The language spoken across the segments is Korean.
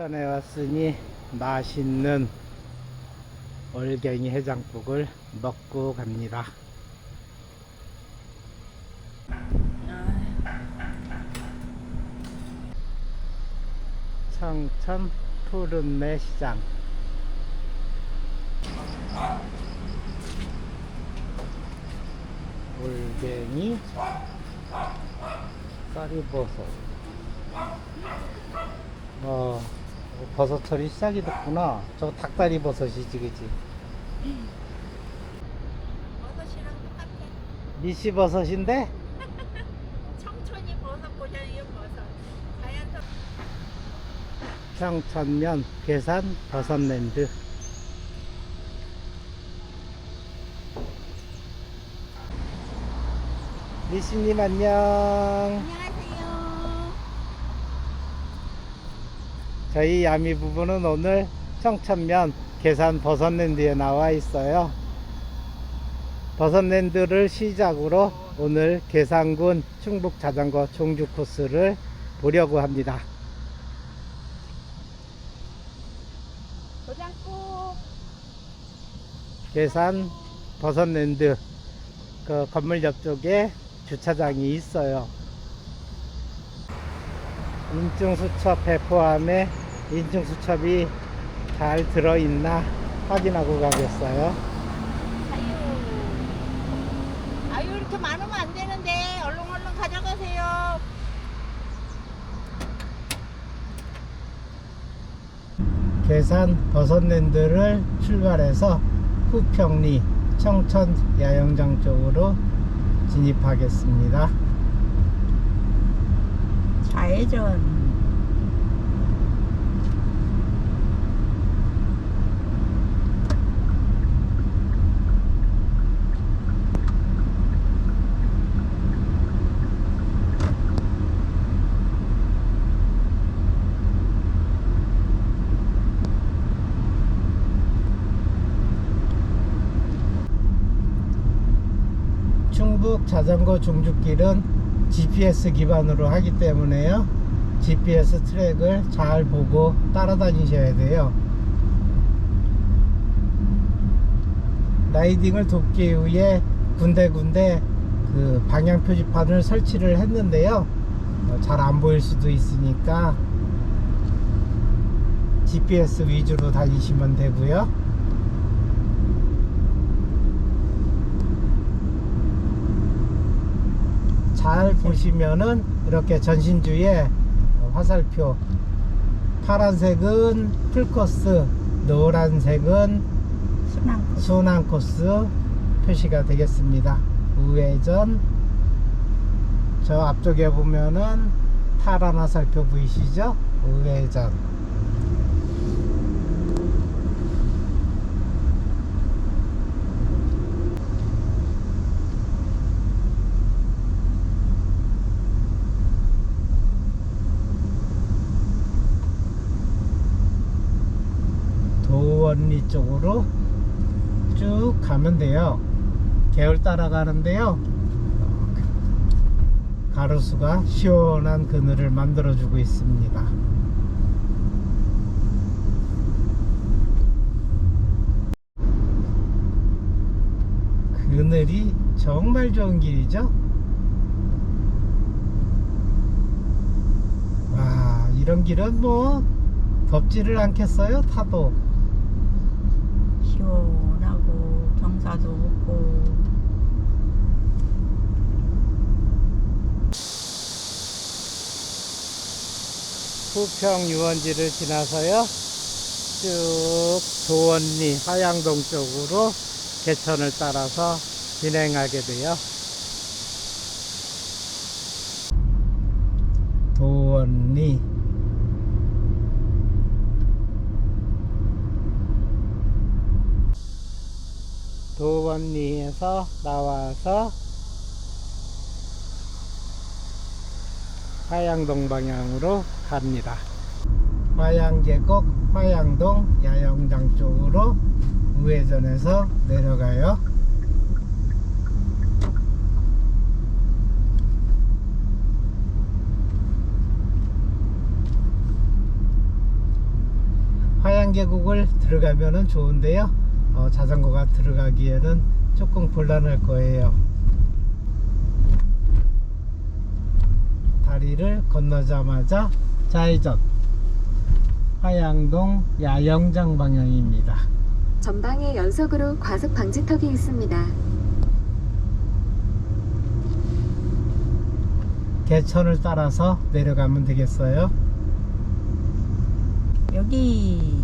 부천에 왔으니 맛있는 올갱이 해장국을 먹고 갑니다. 청천 푸른내 시장 올갱이 쌀이버섯 어 버섯철이 시작이 됐구나 저거 닭다리 버섯이지 그지 버섯이랑 똑같아. 미시 버섯인데 청천이 버섯 고장이요 버섯. 자연적 청천면 계산 버섯랜드 미시님 안녕 안녕하세요. 저희 야미 부부는 오늘 청천면 계산 버섯랜드에 나와 있어요. 버섯랜드를 시작으로 오늘 계산군 충북 자전거 종주 코스를 보려고 합니다. 계산 버섯랜드 그 건물 옆쪽에 주차장이 있어요. 인증수첩에 포함해 인증수첩이 잘 들어있나 확인하고 가겠어요. 아유. 아유 이렇게 많으면 안 되는데 얼른 얼른 가져가세요. 계산 버섯랜드를 출발해서 후평리 청천 야영장 쪽으로 진입하겠습니다. 좌회전. 충북 자전거 종주길은 GPS 기반으로 하기 때문에요. GPS 트랙을 잘 보고 따라다니셔야 돼요. 라이딩을 돕기 위해 군데군데 그 방향 표지판을 설치를 했는데요. 잘 안 보일 수도 있으니까 GPS 위주로 다니시면 되고요. 잘 보시면은 이렇게 전신주에 화살표 파란색은 풀코스 노란색은 순환. 순환 코스 표시가 되겠습니다. 우회전. 저 앞쪽에 보면은 파란 화살표 보이시죠? 우회전 도원리 쪽으로 쭉 가면 돼요. 개울 따라가는데요. 가로수가 시원한 그늘을 만들어 주고 있습니다. 그늘이 정말 좋은 길이죠. 와, 이런 길은 뭐 덥지를 않겠어요? 타도. 시원하고 경사도 없고. 부평 유원지를 지나서요 쭉 도원리 하양동 쪽으로 개천을 따라서 진행하게 돼요 도원리 도원리에서 나와서 화양동 방향으로 갑니다. 화양계곡 화양동 야영장 쪽으로 우회전해서 내려가요. 하양 계곡을 들어가면은 좋은데요. 어, 자전거가 들어가기에는 조금 곤란할 거예요. 다리를 건너자마자 좌회전 화양동 야영장 방향입니다. 전방에 연속으로 과속 방지턱이 있습니다. 개천을 따라서 내려가면 되겠어요. 여기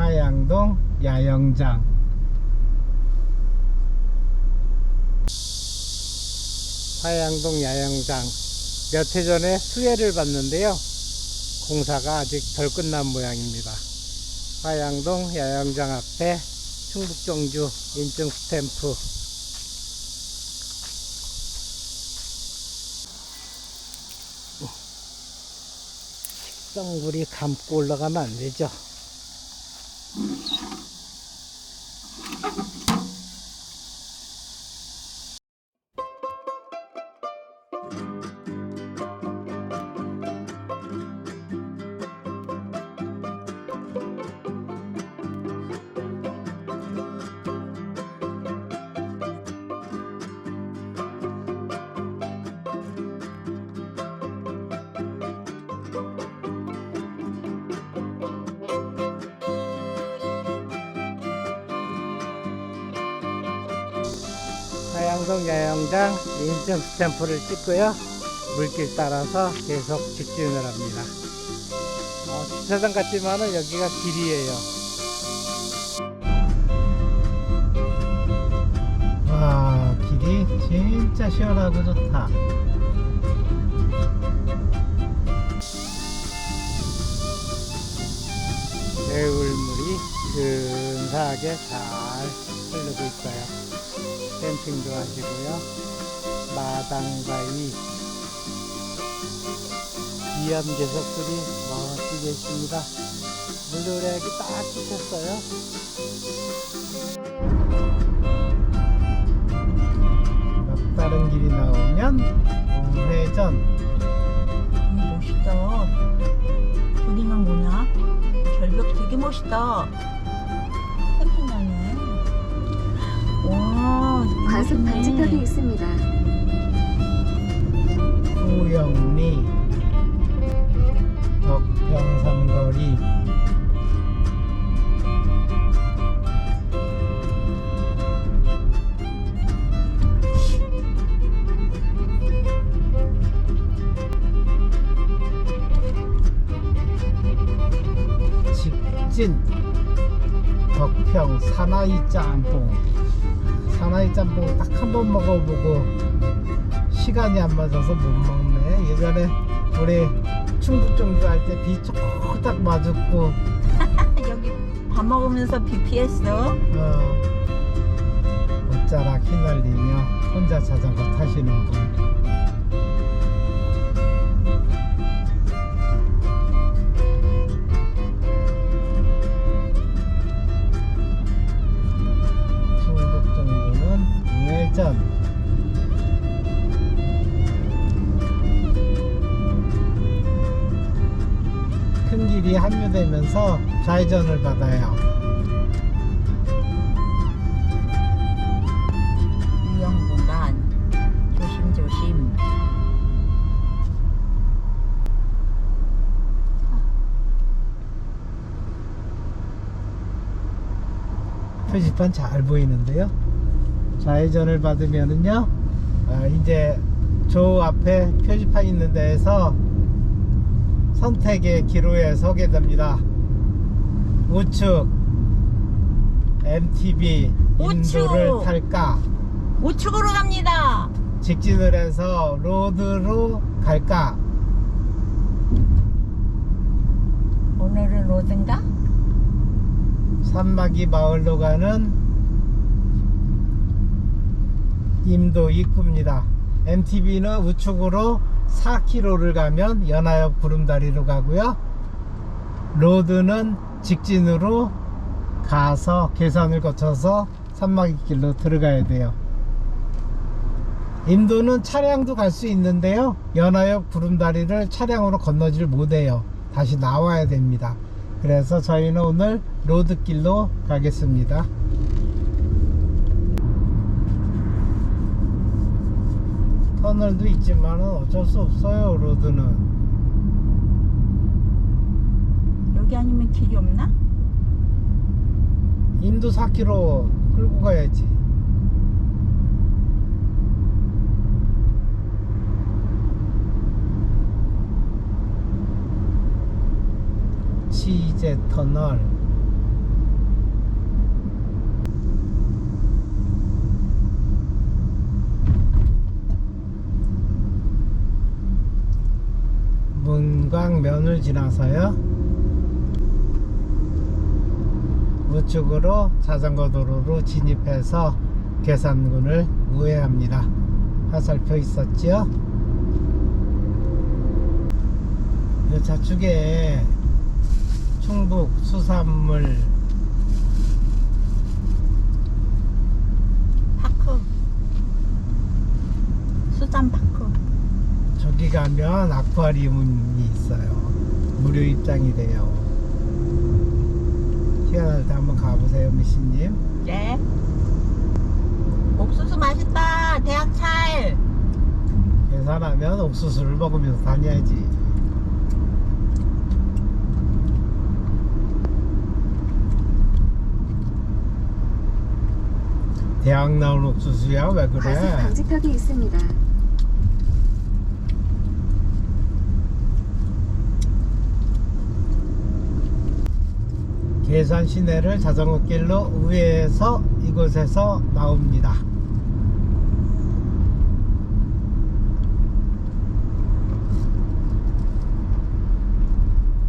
화양동 야영장. 화양동 야영장. 몇 해 전에 수혜를 받는데요. 공사가 아직 덜 끝난 모양입니다. 화양동 야영장 앞에 충북정주 인증 스탬프. 식성물이 감고 올라가면 안 되죠 하 양동 야영장 인증 스탬프를 찍고요. 물길 따라서 계속 직진을 합니다. 어, 주차장 같지만은 여기가 길이에요. 와, 길이 진짜 시원하고 좋다. 개울물이 근사하게 잘 흐르고 있어요. 캠핑도 하시고요. 마당바위 귀한 개석들이 멋지게 있습니다. 물노래기 딱 찍혔어요. 막다른 길이 나오면 우회전 이 멋있다. 저기는 뭐냐? 절벽 되게 멋있다. 과속. 방지턱이 있습니다. 후영리 덕평삼거리 직진 덕평 사나이 짬뽕 사나이 짬뽕 딱 한 번 먹어보고 시간이 안 맞아서 못 먹네. 예전에 우리 충북 정주 할 때비 쫙딱 맞았고, 여기 밥 먹으면서 비 피했어. 어, 옷자락 휘날리며 혼자 자전거 타시는 분. 우회전. 큰 길이 합류되면서 좌회전을 받아요. 유형 공간. 조심조심. 표지판 잘 보이는데요. 좌회전을 받으면은요, 아, 이제 저 앞에 표지판 있는 데에서 선택의 기로에 서게 됩니다. 우측 MTB 인도를 우측! 탈까? 우측으로 갑니다. 직진을 해서 로드로 갈까? 오늘은 로드인가? 산막이 마을로 가는 임도 입구입니다. MTB는 우측으로 4km를 가면 연하엽 구름다리로 가고요. 로드는 직진으로 가서 계산을 거쳐서 산막이 길로 들어가야 돼요. 인도는 차량도 갈 수 있는데요. 연화역 구름다리를 차량으로 건너질 못해요. 다시 나와야 됩니다. 그래서 저희는 오늘 로드길로 가겠습니다. 터널도 있지만 어쩔 수 없어요. 로드는. 여기 아니면 길이 없나? 인도 4km 끌고 가야지. 치제 터널. 문광면을 지나서요. 우측으로 자전거 도로로 진입해서 계산군을 우회합니다. 화살표 있었죠? 이 좌측에 충북 수산물 파크. 수산 파크. 저기 가면 아쿠아리움이 있어요. 무료 입장이 돼요. 시간날 때 한번 가보세요, 미씨님. 네. 옥수수 맛있다. 대학찰. 계산하면 옥수수를 먹으면서 다녀야지. 대학 나온 옥수수야 왜 과속 그래? 방지턱이 있습니다. 계산 시내를 자전거 길로 우회해서 이곳에서 나옵니다.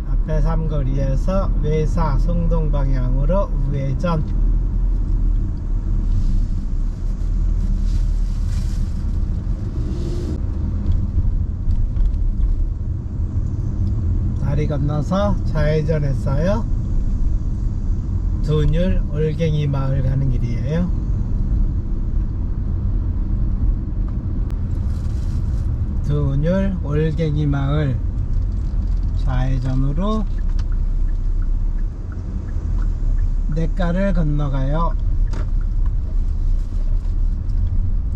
앞에 삼거리에서 외사 송동 방향으로 우회전 다리 건너서 좌회전했어요. 둔율 올갱이 마을 가는 길이에요. 둔율 올갱이 마을 좌회전으로 냇가를 건너가요.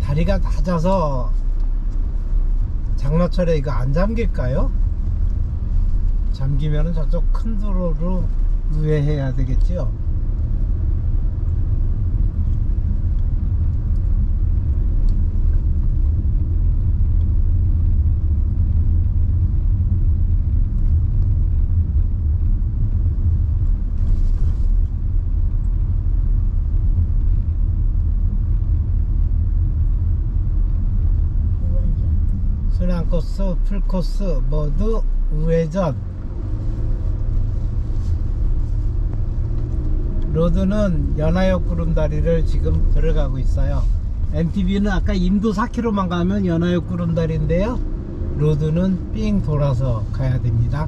다리가 낮아서 장마철에 이거 안 잠길까요? 잠기면은 저쪽 큰 도로로 우회해야 되겠죠. 우 순환 코스, 풀 코스 모두 우회전. 로드는 연화역 구름다리를 지금 들어가고 있어요. MTB는 아까 인도 4km만 가면 연화역 구름다리인데요. 로드는 삥 돌아서 가야 됩니다.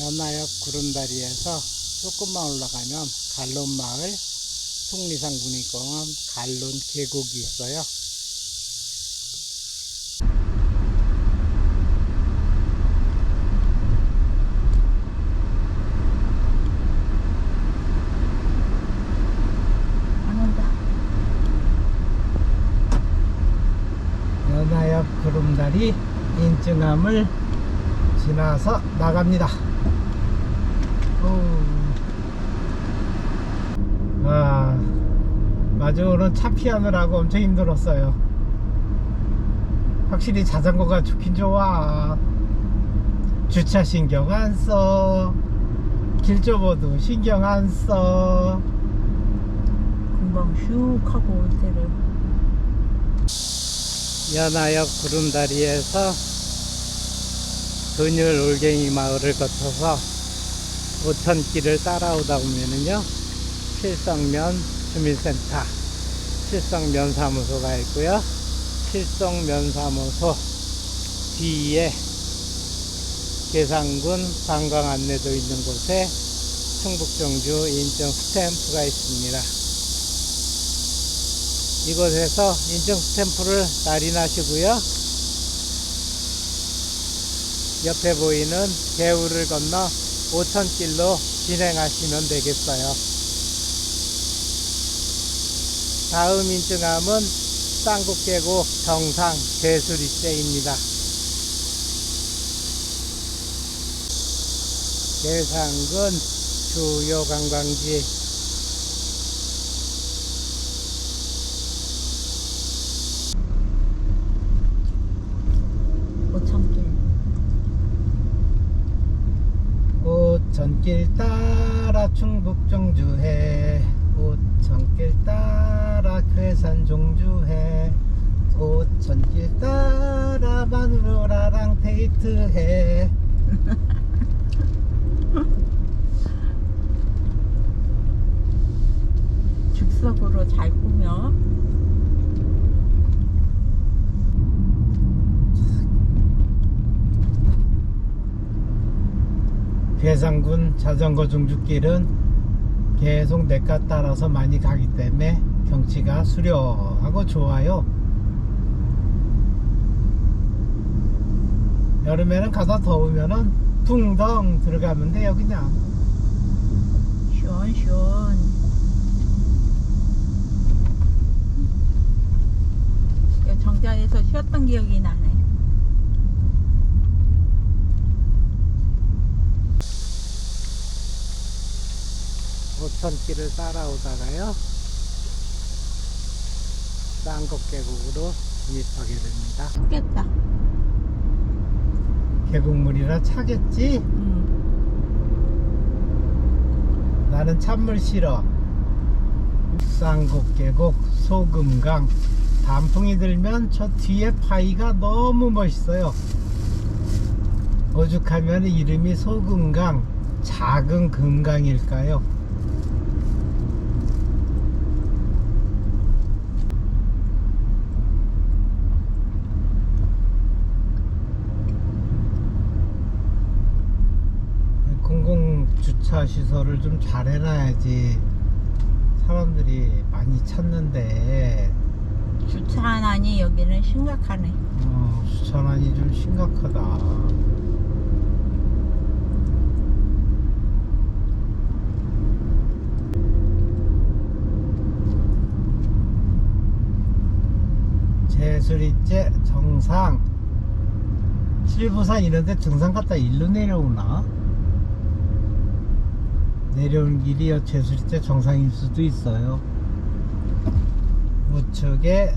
연하역 구름다리에서 조금만 올라가면 갈론마을 속리산 군위공원 갈론 계곡이 있어요. 연하역 구름다리 인증함을 지나서 나갑니다. 오. 아, 마지막으로는 차 피하느라고 엄청 힘들었어요. 확실히 자전거가 좋긴 좋아. 주차 신경 안 써. 길 좁아도 신경 안 써. 금방 슉 하고 올 때를. 연하역 구름다리에서 근율 올갱이 마을을 거쳐서 오천길을 따라오다 보면은요 칠성면 주민센터 칠성면 사무소가 있고요 칠성면 사무소 뒤에 계산군 관광 안내도 있는 곳에 충북정주 인증 스탬프가 있습니다. 이곳에서 인증 스탬프를 날인하시고요. 옆에 보이는 개울을 건너 오천길로 진행하시면 되겠어요. 다음 인증함은 쌍국계곡 정상 제수리째입니다. 계산군 주요 관광지 오천길. 오천길 따라 충북정주해. 오천길 따라 괴산 종주해. 오천길 따라 마누라랑 데이트해. 즉석으로 잘 꾸며. 괴산군 자전거 종주길은 계속 내가 따라서 많이 가기 때문에 경치가 수려하고 좋아요. 여름에는 가다 더우면은 붕덩 들어가면 돼요 그냥. 시원시원. 정자에서 쉬었던 기억이 나네. 오천길을 따라오다가요 쌍곡 계곡으로 진입하게 됩니다 춥겠다. 계곡물이라 차겠지? 음. 나는 찬물 싫어 쌍곡 계곡 소금강 단풍이 들면 저 뒤에 파이가 너무 멋있어요 오죽하면 이름이 소금강 작은 금강일까요 공공 주차 시설을 좀 잘 해놔야지 사람들이 많이 찾는데 주차난이 여기는 심각하네. 어, 주차난이 좀 심각하다. 제수리째 정상 칠부산 이런데 정상 갔다 일로 내려오나? 내려온 길이 제수리째 정상일 수도 있어요. 우측에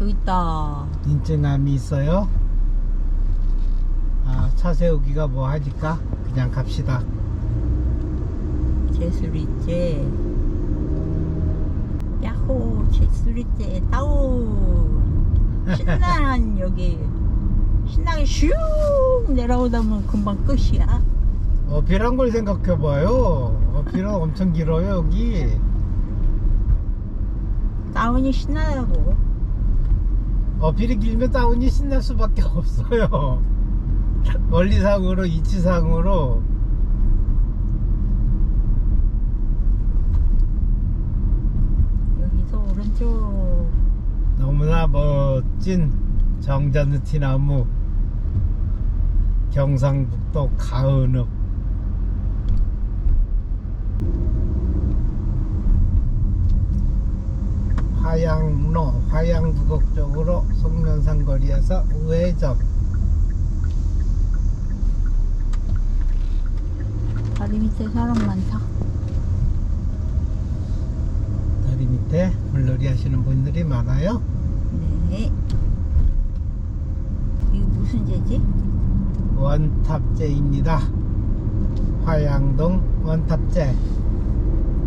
여기 있다. 인증함이 있어요. 아, 차 세우기가 뭐 하니까 그냥 갑시다. 제수리째. 야호, 제수리째 다운. 신나는 여기 신나게 슉 내려오다 보면 금방 끝이야. 어필한 걸 생각해봐요. 어필은 엄청 길어요 여기. 다운이 신나다고 어필이 길면 다운이 신날 수밖에 없어요. 원리상으로 이치상으로. 여기서 오른쪽. 너무나 멋진 정자느티나무 경상북도 가은읍. 화양로 화양부곡 쪽으로 송면산 거리에서 우회전 다리 밑에 사람 많다. 다리 밑에 물놀이 하시는 분들이 많아요 네. 이거 무슨 제지? 원탑제입니다. 화양동 원탑제.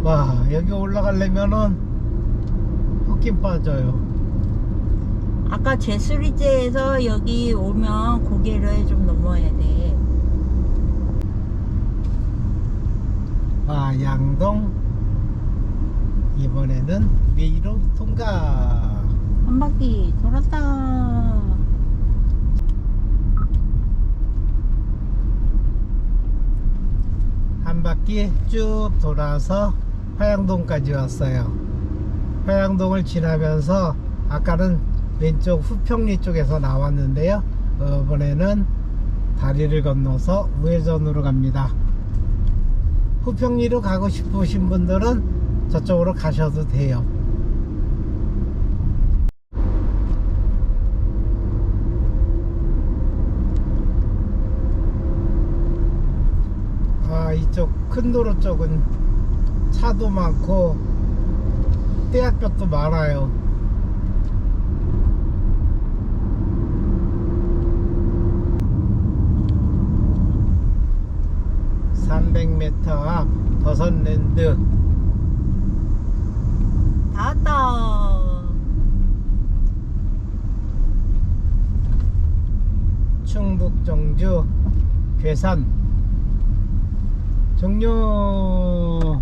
와 여기 올라가려면은 헛김 빠져요. 아까 제수리제에서 여기 오면 고개를 좀 넘어야 돼. 화양동 이번에는 위로 통과. 한 바퀴 돌았다. 한 바퀴 쭉 돌아서 화양동까지 왔어요. 화양동을 지나면서 아까는 왼쪽 후평리 쪽에서 나왔는데요. 이번에는 다리를 건너서 우회전으로 갑니다. 후평리로 가고 싶으신 분들은 저쪽으로 가셔도 돼요. 아 이쪽 큰 도로 쪽은 차도 많고 떼약볕도 많아요. (300m) 앞 버섯랜드 다 왔다. 충북 정주 괴산 종료